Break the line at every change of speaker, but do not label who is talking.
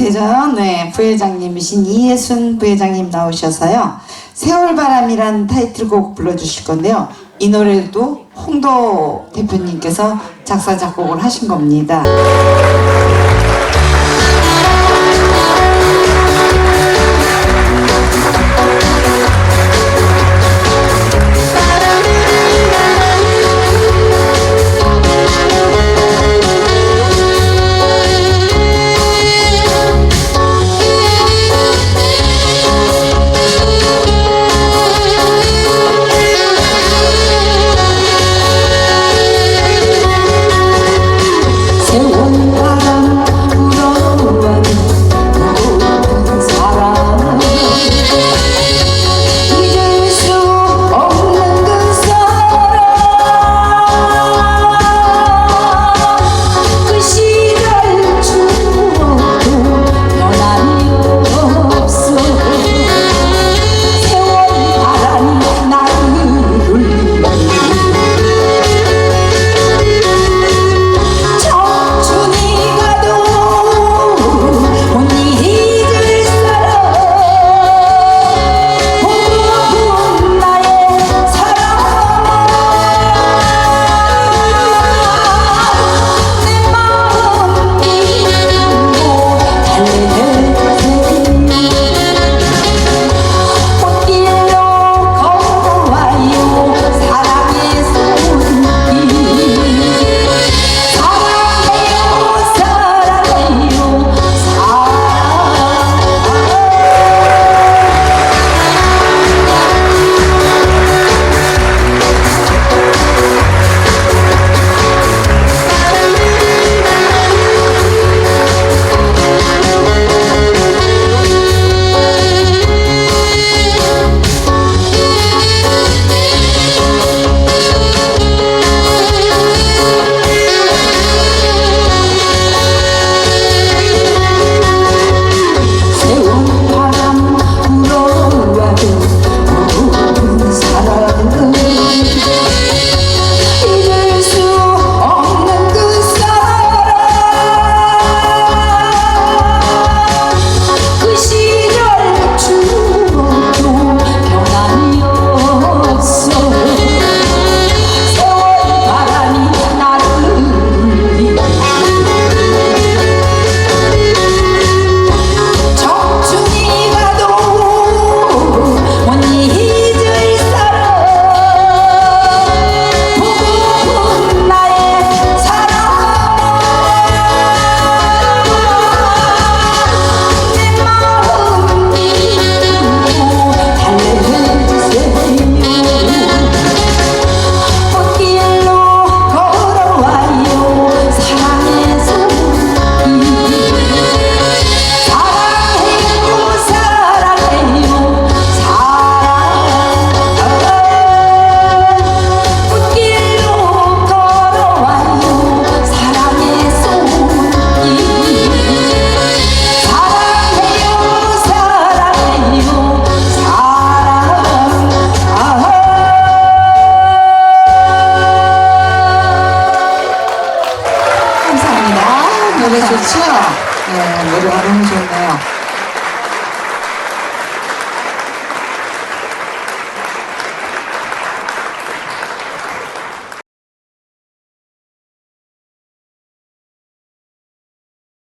대전 네, 부회장님이신 이예순 부회장님 나오셔서요. 세월바람이란 타이틀곡 불러주실 건데요. 이 노래도 홍도 대표님께서 작사 작곡을 하신 겁니다. 예, 네, 모두 완성하셨네요.